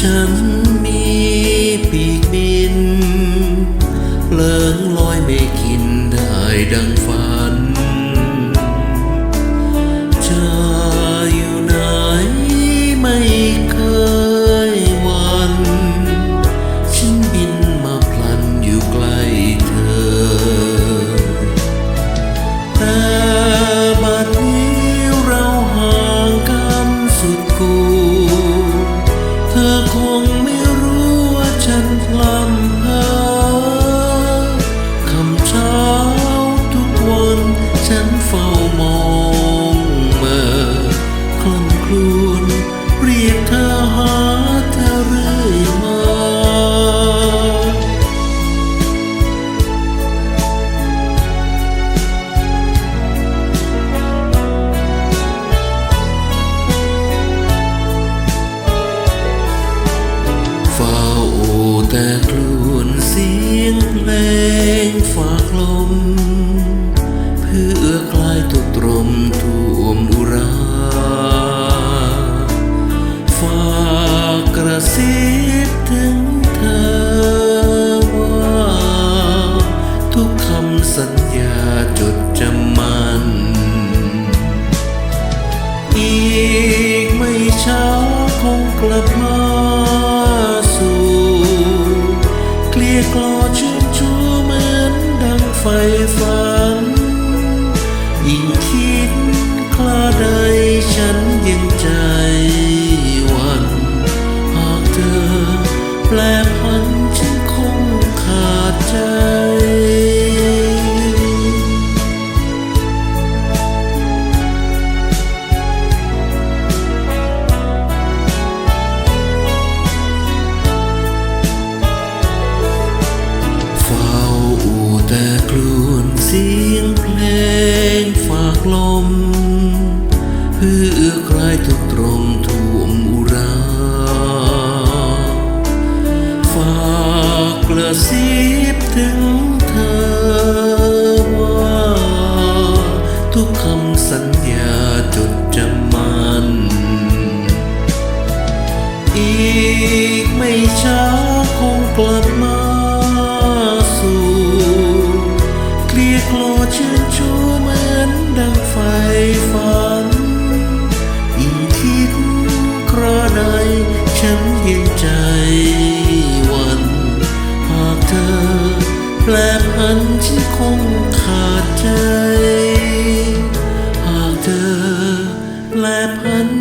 ฉั แต่ครวญเสียงเพลงฝากลม เพื่อคลายตุกตรมท่วมอุราฝากกระซิบถึงเธอว่า ทุกคำสัญญาจดจำมันอีกไม่ช้าคงกลับ กล่อชื่นชูเหมือนดังไฟฝันยิ่งคิดคลาใด ทุกตรมท่วมอุราฝากกระซิบถึงเธอว่า ทุกคำสัญญาจดจำมันอีกไม่ช้าคงกลับมาสู่เกลียกลอชื่นชูเหมื ใจวันหากเธอแปลพันที่คงขาดใจ หากเธอแปลพัน